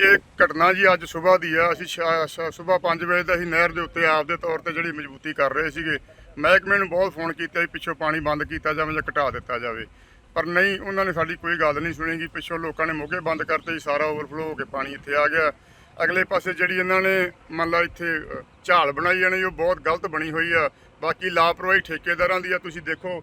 ਇਹ ਘਟਨਾ ਜੀ ਅੱਜ ਸਵੇਰ ਦੀ ਆ। ਅਸੀਂ ਸਵੇਰ 5 ਵਜੇ ਦਾ ਅਸੀਂ ਨਹਿਰ ਦੇ ਉੱਤੇ ਆਪਦੇ ਤੌਰ ਤੇ ਜਿਹੜੀ ਮਜ਼ਬੂਤੀ ਕਰ ਰਹੇ ਸੀਗੇ। ਮਹਿਕਮੇ ਨੂੰ ਬਹੁਤ ਫੋਨ ਕੀਤਾ ਵੀ ਪਿੱਛੋਂ ਪਾਣੀ ਬੰਦ ਕੀਤਾ ਜਾਵੇ ਜਾਂ ਘਟਾ ਦਿੱਤਾ ਜਾਵੇ। ਪਰ ਨਹੀਂ, ਉਹਨਾਂ ਨੇ ਸਾਡੀ ਕੋਈ ਗੱਲ ਨਹੀਂ ਸੁਣੀਗੀ ਪਿੱਛੋਂ ਲੋਕਾਂ ਨੇ ਮੋਗੇ ਬੰਦ ਕਰਤੇ ਸਾਰਾ ਓਵਰਫਲੋ ਹੋ ਕੇ ਪਾਣੀ ਇੱਥੇ ਆ ਗਿਆ। ਅਗਲੇ ਪਾਸੇ ਜਿਹੜੀ ਇਹਨਾਂ ਨੇ ਮੰਨ ਲਾ ਇੱਥੇ ਝਾਲ ਬਣਾਈ ਜਾਣੀ, ਉਹ ਬਹੁਤ ਗਲਤ ਬਣੀ ਹੋਈ ਆ। ਬਾਕੀ ਲਾਪਰਵਾਹੀ ਠੇਕੇਦਾਰਾਂ ਦੀ ਆ। ਤੁਸੀਂ ਦੇਖੋ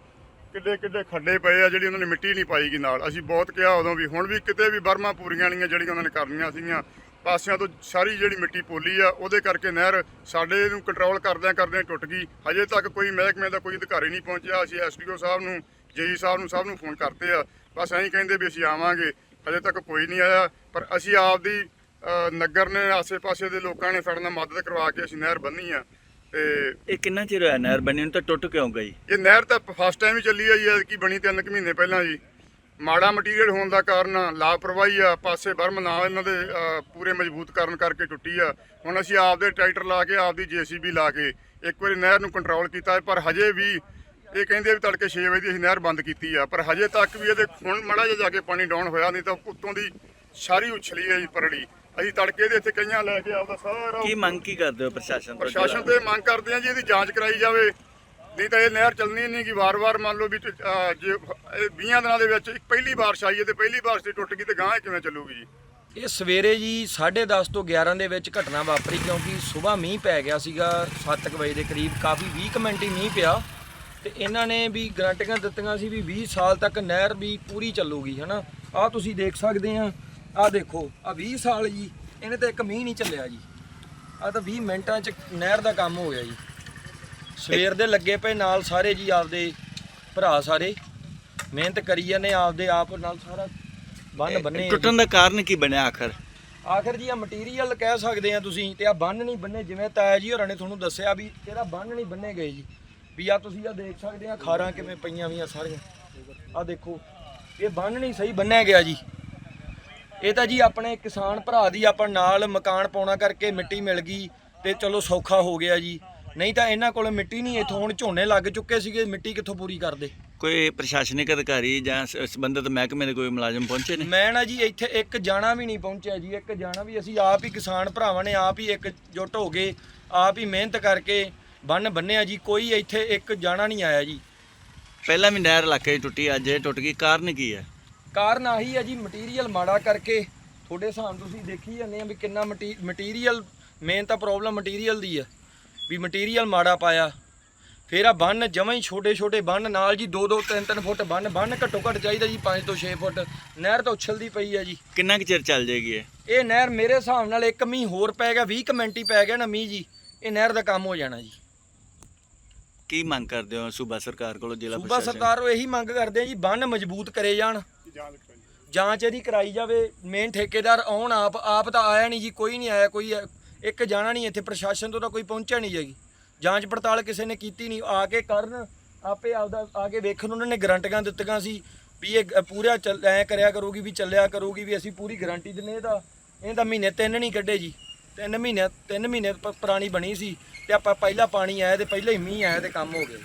ਕਿੱਡੇ ਕਿੱਡੇ ਖੱਡੇ ਪਏ ਆ ਜਿਹੜੀ ਉਹਨਾਂ ਨੇ ਮਿੱਟੀ ਨਹੀਂ ਪਾਈ ਗਈ ਨਾਲ। ਅਸੀਂ ਬਹੁਤ ਕਿਹਾ ਉਦੋਂ ਵੀ, ਹੁਣ ਵੀ ਕਿਤੇ ਵੀ ਬਰਮਾ ਪੂਰੀਆਂ ਨਹੀਂ ਜਿਹੜੀਆਂ ਉਹਨਾਂ ਨੇ ਕਰਨੀਆਂ ਸੀਗੀਆਂ। ਪਾਸਿਆਂ ਤੋਂ ਸਾਰੀ ਜਿਹੜੀ ਮਿੱਟੀ ਪੋਲੀ ਆ, ਉਹਦੇ ਕਰਕੇ ਨਹਿਰ ਸਾਡੇ ਨੂੰ ਕੰਟਰੋਲ ਕਰਦਿਆਂ ਕਰਦਿਆਂ ਟੁੱਟ ਗਈ। ਹਜੇ ਤੱਕ ਕੋਈ ਮਹਿਕਮੇ ਦਾ ਕੋਈ ਅਧਿਕਾਰੀ ਨਹੀਂ ਪਹੁੰਚਿਆ। ਅਸੀਂ ਐਸਡੀਓ ਸਾਹਿਬ ਨੂੰ, ਜੇਈ ਸਾਹਿਬ ਨੂੰ, ਸਭ ਨੂੰ ਫੋਨ ਕਰਤੇ ਆ। ਬਸ ਐਂ ਕਹਿੰਦੇ ਵੀ ਅਸੀਂ ਆਵਾਂਗੇ। ਹਜੇ ਤੱਕ ਕੋਈ ਨਹੀਂ ਆਇਆ। ਪਰ ਅਸੀਂ ਆਪਦੀ ਨਗਰ ਨੇ, ਆਸੇ-ਪਾਸੇ ਦੇ ਲੋਕਾਂ ਨੇ ਸਾਡੇ ਨਾਲ ਮਦਦ ਕਰਵਾ ਕੇ ਅਸੀਂ ਨਹਿਰ ਬੰਨੀ ਆ। ਤੇ ਇਹ ਕਿੰਨਾ ਚਿਰ ਹੋਇਆ ਨਹਿਰ ਬਣੀ? ਨੂੰ ਤਾਂ ਟੁੱਟ ਕਿਉਂ ਗਈ? ਇਹ ਨਹਿਰ ਤਾਂ ਫਸਟ ਟਾਈਮ ਹੀ ਚੱਲੀ ਆ ਜੀ ਕੀ ਬਣੀ ਤਿੰਨ ਕੁ ਮਹੀਨੇ ਪਹਿਲਾਂ ਜੀ। ਮਾੜਾ ਮਟੀਰੀਅਲ ਹੋਣ ਦਾ ਕਾਰਨ ਲਾਪਰਵਾਹੀ ਆ ਪਾਸੇ ਬਰਮ ਨਾ ਇਹਨਾਂ ਦੇ ਅ, ਪੂਰੇ ਮਜ਼ਬੂਤ ਕਰਨ ਕਰਕੇ ਟੁੱਟੀ ਆ। ਹੁਣ ਅਸੀਂ ਆਪਦੇ ਟਰੈਕਟਰ ਲਾ ਕੇ ਆਪਦੀ ਜੀਸੀਬੀ ਲਾ ਕੇ ਇੱਕ ਵਾਰੀ ਨਹਿਰ ਨੂੰ ਕੰਟਰੋਲ ਕੀਤਾ ਹੈ, ਪਰ ਹਜੇ ਵੀ ਇਹ ਕਹਿੰਦੇ ਵੀ ਤੜਕੇ 6 ਵਜੇ ਦੀ ਅਸੀਂ ਨਹਿਰ ਬੰਦ ਕੀਤੀ ਆ। ਪਰ ਹਜੇ ਤੱਕ ਵੀ ਇਹਦੇ ਹੁਣ ਮਾੜਾ ਜਿਹਾ ਜਾ ਕੇ ਪਾਣੀ ਡਾਊਨ ਹੋਇਆ ਨਹੀਂ ਤਾਂ ਉੱਤੋਂ ਦੀ ਸਾਰੀ ਉਛਲੀ ਹੈ ਜੀ ਪਰੜੀ ਅਸੀਂ ਤੜਕੇ ਦੇ ਇੱਥੇ ਕਈਆਂ ਲੈ ਕੇ ਆਪਦਾ ਸਾਰਾ ਕੀ ਮੰਗ ਕੀ ਕਰਦੇ ਹੋ ਪ੍ਰਸ਼ਾਸਨ ਤੋਂ? ਪ੍ਰਸ਼ਾਸਨ ਤੇ ਮੰਗ ਕਰਦੇ ਆ ਜੀ ਇਹਦੀ ਜਾਂਚ ਕਰਾਈ ਜਾਵੇ। ਨਹੀਂ ਤਾਂ ਇਹ ਨਹਿਰ ਚੱਲਣੀ ਨਹੀਂ ਕਿ ਵਾਰ-ਵਾਰ ਮੰਨ ਲਓ ਵੀ ਅਹ ਜੇ ਇਹ 20 ਦਿਨਾਂ ਦੇ ਵਿੱਚ ਇੱਕ ਪਹਿਲੀ ਬਾਰਿਸ਼ ਆਈ ਹੈ ਤੇ ਪਹਿਲੀ ਬਾਰਿਸ਼ ਤੇ ਟੁੱਟ ਗਈ ਤੇ ਗਾਂ ਕਿਵੇਂ ਚੱਲੂਗੀ ਜੀ? ਇਹ ਸਵੇਰੇ ਜੀ 10:30 ਤੋਂ 11 ਦੇ ਵਿੱਚ ਘਟਨਾ ਵਾਪਰੀ ਕਿਉਂਕਿ ਸਵੇਰ ਮੀਂਹ ਪੈ ਗਿਆ ਸੀਗਾ 7 ਵਜੇ ਦੇ ਕਰੀਬ ਕਾਫੀ 20 ਕੁ ਮਿੰਟ ਹੀ ਮੀਂਹ ਪਿਆ। ਤੇ ਇਹਨਾਂ ਨੇ ਵੀ ਗਰੰਟੀਆਂ ਦਿੱਤੀਆਂ ਸੀ ਵੀ 20 ਸਾਲ ਤੱਕ ਨਹਿਰ ਵੀ ਪੂਰੀ ਚੱਲੂਗੀ ਹਨਾ? ਆਹ ਤੁਸੀਂ ਦੇਖ ਸਕਦੇ ਆ ਆਹ ਦੇਖੋ ਆ 20 ਸਾਲ ਜੀ ਇਹਨੇ ਤਾਂ ਇੱਕ ਮੀਂਹ ਨਹੀਂ ਚੱਲਿਆ ਜੀ। ਆ ਤਾਂ 20 ਮਿੰਟਾਂ ਚ ਨਹਿਰ ਦਾ ਕੰਮ ਹੋ ਗਿਆ ਜੀ। ਸਵੇਰ ਦੇ ਲੱਗੇ ਪਏ ਨਾਲ ਸਾਰੇ ਜੀ ਆਪਦੇ ਭਰਾ ਸਾਰੇ। ਮਿਹਨਤ ਕਰੀ ਜਾਂਦੇ ਆਪਦੇ ਆਪ ਨਾਲ ਸਾਰਾ ਬੰਨ ਬੰਨੇ ਆ। ਟੁੱਟਣ ਦਾ ਕਾਰਨ ਕੀ ਬਣਿਆ ਆਖਰ? ਆਖਰ ਜੀ ਆ ਮਟੀਰੀਅਲ ਕਹਿ ਸਕਦੇ ਆ ਤੁਸੀਂ ਤੇ ਆ ਬੰਨ ਨਹੀਂ ਬੰਨੇ ਜਿਵੇਂ ਤਾਇਆ ਜੀ ਹੋਰਾਂ ਨੇ ਤੁਹਾਨੂੰ ਦੱਸਿਆ ਵੀ ਇਹਦਾ ਬੰਨ ਨਹੀਂ ਬੰਨੇ ਗਏ ਜੀ। ਵੀ ਆ ਤੁਸੀਂ ਆ ਦੇਖ ਸਕਦੇ ਆ ਖਾਰਾਂ ਕਿਵੇਂ ਪਈਆਂ ਵੀਆਂ ਸਾਰੀਆਂ। ਆ ਦੇਖੋ ਇਹ ਬੰਨ ਨਹੀਂ ਸਹੀ ਬੰਨਿਆ ਗਿਆ ਜੀ। ਇਹ ਤਾਂ ਜੀ ਆਪਣੇ ਕਿਸਾਨ ਭਰਾ ਦੀ ਆਪਾਂ ਨਾਲ ਮਕਾਨ ਪਾਉਣਾ ਕਰਕੇ ਮਿੱਟੀ ਮਿਲ ਗਈ ਤੇ ਚਲੋ ਸੌਖਾ ਹੋ ਗਿਆ ਜੀ। ਨਹੀਂ ਤਾਂ ਇਹਨਾਂ ਕੋਲ ਮਿੱਟੀ ਨਹੀਂ ਇੱਥੋਂ ਹੁਣ ਝੋਨੇ ਲੱਗ ਚੁੱਕੇ ਸੀਗੇ ਮਿੱਟੀ ਕਿੱਥੋਂ ਪੂਰੀ ਕਰਦੇ? ਕੋਈ ਪ੍ਰਸ਼ਾਸਨਿਕ ਅਧਿਕਾਰੀ ਜਾਂ ਸੰਬੰਧਿਤ ਮਹਿਕਮੇ ਦੇ ਕੋਈ ਮੁਲਾਜ਼ਮ ਪਹੁੰਚੇ ਨੇ? ਮੈਂ ਨਾ ਜੀ ਇੱਥੇ ਇੱਕ ਜਾਣਾ ਵੀ ਨਹੀਂ ਪਹੁੰਚਿਆ ਜੀ ਇੱਕ ਜਾਣਾ ਵੀ ਅਸੀਂ ਆਪ ਹੀ ਕਿਸਾਨ ਭਰਾਵਾਂ ਨੇ ਆਪ ਹੀ ਇੱਕ ਜੁੱਟ ਹੋ ਗਏ ਆਪ ਹੀ ਮਿਹਨਤ ਕਰਕੇ ਬੰਨ ਬੰਨਿਆ ਜੀ ਕੋਈ ਇੱਥੇ ਇੱਕ ਜਾਣਾ ਨਹੀਂ ਆਇਆ ਜੀ। ਪਹਿਲਾਂ ਵੀ ਨਹਿਰ ਇਲਾਕੇ ਟੁੱਟੀ ਅੱਜ ਇਹ ਟੁੱਟ ਗਈ ਕਾਰਨ ਕੀ ਹੈ? ਕਾਰਨ ਆਹੀ ਹੈ ਜੀ ਮਟੀਰੀਅਲ ਮਾੜਾ ਕਰਕੇ ਤੁਹਾਡੇ ਹਿਸਾਬ ਤੁਸੀਂ ਦੇਖੀ ਜਾਂਦੇ ਆ ਵੀ ਕਿੰਨਾ ਮਟੀਰੀਅਲ ਮੇਨ ਤਾਂ ਪ੍ਰੋਬਲਮ ਮਟੀਰੀਅਲ ਦੀ ਆ ਵੀ ਮਟੀਰੀਅਲ ਮਾੜਾ ਪਾਇਆ। ਫਿਰ ਆ ਬੰਨ ਜਮਾਂ ਹੀ ਛੋਟੇ ਛੋਟੇ ਬੰਨ ਨਾਲ ਜੀ 2 2 3 3 ਫੁੱਟ ਬੰਨ ਬੰਨ ਘੱਟੋ ਘੱਟ ਚਾਹੀਦਾ ਜੀ 5 ਤੋਂ 6 ਫੁੱਟ। ਨਹਿਰ ਤਾਂ ਉਛਲਦੀ ਪਈ ਆ ਜੀ। ਕਿੰਨਾ ਕੁ ਚਿਰ ਚੱਲ ਜਾਏਗੀ ਇਹ? ਇਹ ਨਹਿਰ ਮੇਰੇ ਹਿਸਾਬ ਨਾਲ ਇੱਕ ਮੀਂਹ ਹੋਰ ਪੈ ਗਿਆ 20 ਕੁ ਮਿੰਟ ਹੀ ਪੈ ਗਿਆ ਨਾ ਮੀਂਹ ਜੀ। ਇਹ ਨਹਿਰ ਦਾ ਕੰਮ ਹੋ ਜਾਣਾ ਜੀ। ਕੀ ਮੰਗ ਕਰਦੇ ਹੋ ਸੂਬਾ ਸਰਕਾਰ ਕੋਲੋਂ ਜ਼ਿਲ੍ਹਾ ਸੂਬਾ ਸਰਕਾਰ ਉਹ ਇਹੀ ਮੰਗ ਕਰਦੇ ਆ ਜੀ ਬੰਨ ਮਜ਼ਬੂਤ ਕਰੇ ਜਾਣ। ਜਾਂਚ ਇਹਦੀ ਕਰਾਈ ਜਾਵੇ। ਮੇਨ ਠੇਕੇਦਾਰ ਆਉਣ, ਆਪ ਆਪ ਤਾਂ ਆਇਆ ਨਹੀਂ ਜੀ, ਕੋਈ ਨਹੀਂ ਆਇਆ, ਕੋਈ ਇੱਕ ਜਾਣਾ ਨਹੀਂ, ਇੱਥੇ ਪ੍ਰਸ਼ਾਸਨ ਤੋਂ ਤਾਂ ਕੋਈ ਪਹੁੰਚਿਆ ਨਹੀਂ ਹੈਗੀ। ਜਾਂਚ ਪੜਤਾਲ ਕਿਸੇ ਨੇ ਕੀਤੀ ਨਹੀਂ। ਆ ਕੇ ਕਰਨ, ਆਪੇ ਆਪਦਾ, ਆ ਕੇ ਵੇਖਣ ਉਹਨਾਂ ਨੇ ਗਰੰਟੀਆਂ ਦਿੱਤੀਆਂ ਸੀ ਵੀ ਇਹ ਪੂਰਾ ਚੱਲ, ਐ ਕਰਿਆ ਕਰੂਗੀ ਵੀ ਚੱਲਿਆ ਕਰੂਗੀ ਵੀ ਅਸੀਂ ਪੂਰੀ ਗਾਰੰਟੀ ਦਿੰਨੇ ਇਹਦਾ ਇਹ ਤਾਂ ਮਹੀਨੇ ਤਿੰਨ ਨਹੀਂ ਕੱਢੇ ਜੀ। ਤਿੰਨ ਮਹੀਨੇ ਤਿੰਨ ਮਹੀਨੇ ਪੁਰਾਣੀ ਬਣੀ ਸੀ ਤੇ ਆਪਾਂ ਪਹਿਲਾ ਪਾਣੀ ਆਇਆ ਤੇ ਪਹਿਲਾਂ ਹੀ ਮੀਂਹ ਆਇਆ ਤੇ ਕੰਮ ਹੋ ਗਿਆ